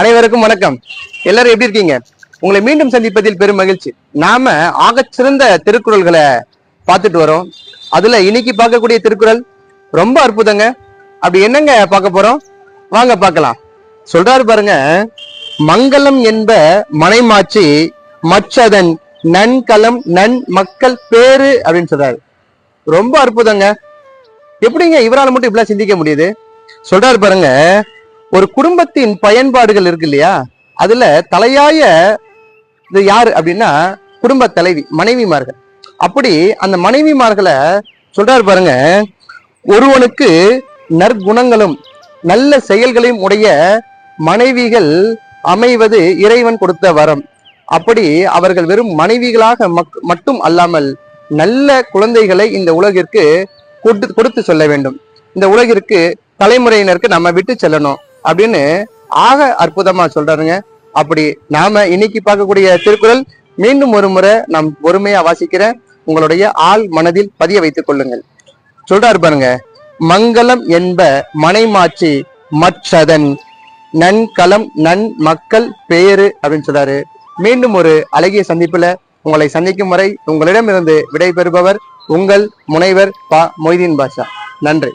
அனைவருக்கும் வணக்கம். எல்லாரும் எப்படி இருக்கீங்க? உங்களை மீண்டும் சந்திப்பதில் பெரும் மகிழ்ச்சி. நாம ஆகச்சிறந்த திருக்குறள்களை பார்த்துட்டு வரோம். அதுல இன்னைக்கு பார்க்கக்கூடிய திருக்குறள் ரொம்ப அற்புதங்க. அப்படி என்னங்க பார்க்க போறோம்? வாங்க பார்க்கலாம். சொல்றாரு பாருங்க மங்களம் என்ப மனைமாச்சி மச்சதன் நன்கலம் நன் மக்கள் பேரு அப்படின்னு சொல்றாரு. ரொம்ப அற்புதங்க. எப்படிங்க இவரால் மட்டும் இப்படிலாம் சிந்திக்க முடியுது? சொல்றாரு பாருங்க ஒரு குடும்பத்தின் பயன்பாடுகள் இருக்கு இல்லையா? அதுல தலையாய இது யாரு அப்படின்னா குடும்ப தலைவி மனைவிமார்கள். அப்படி அந்த மனைவிமார்களை சொல்றாரு பாருங்க ஒருவனுக்கு நற்குணங்களும் நல்ல செயல்களையும் உடைய மனைவிகள் அமைவது இறைவன் கொடுத்த வரம். அப்படி அவர்கள் வெறும் மனைவிகளாக மக்- மட்டும் அல்லாமல் நல்ல குழந்தைகளை இந்த உலகிற்கு கொடுத்து கொடுத்து சொல்ல வேண்டும். இந்த உலகிற்கு தலைமுறையினருக்கு நம்ம விட்டு செல்லணும். அப்படின்னு ஆக அற்புதமா சொல்றாருங்க. அப்படி நாம இன்னைக்கு பார்க்கக்கூடிய திருக்குறள் மீண்டும் ஒரு முறை நாம் பொறுமையா வாசிக்கிற உங்களுடைய ஆள் மனதில் பதிய வைத்துக் கொள்ளுங்கள். சொல்றாரு பாருங்க மங்களம் என்ப மனைமாட்சி மற்றதன் நன்கலம் நன் மக்கள் பேரு அப்படின்னு சொல்றாரு. மீண்டும் ஒரு அழகிய சந்திப்புல உங்களை சந்திக்கும் வரை உங்களிடமிருந்து விடைபெறுபவர் உங்கள் முனைவர் பா மொய்தீன் பாஷா நன்றி.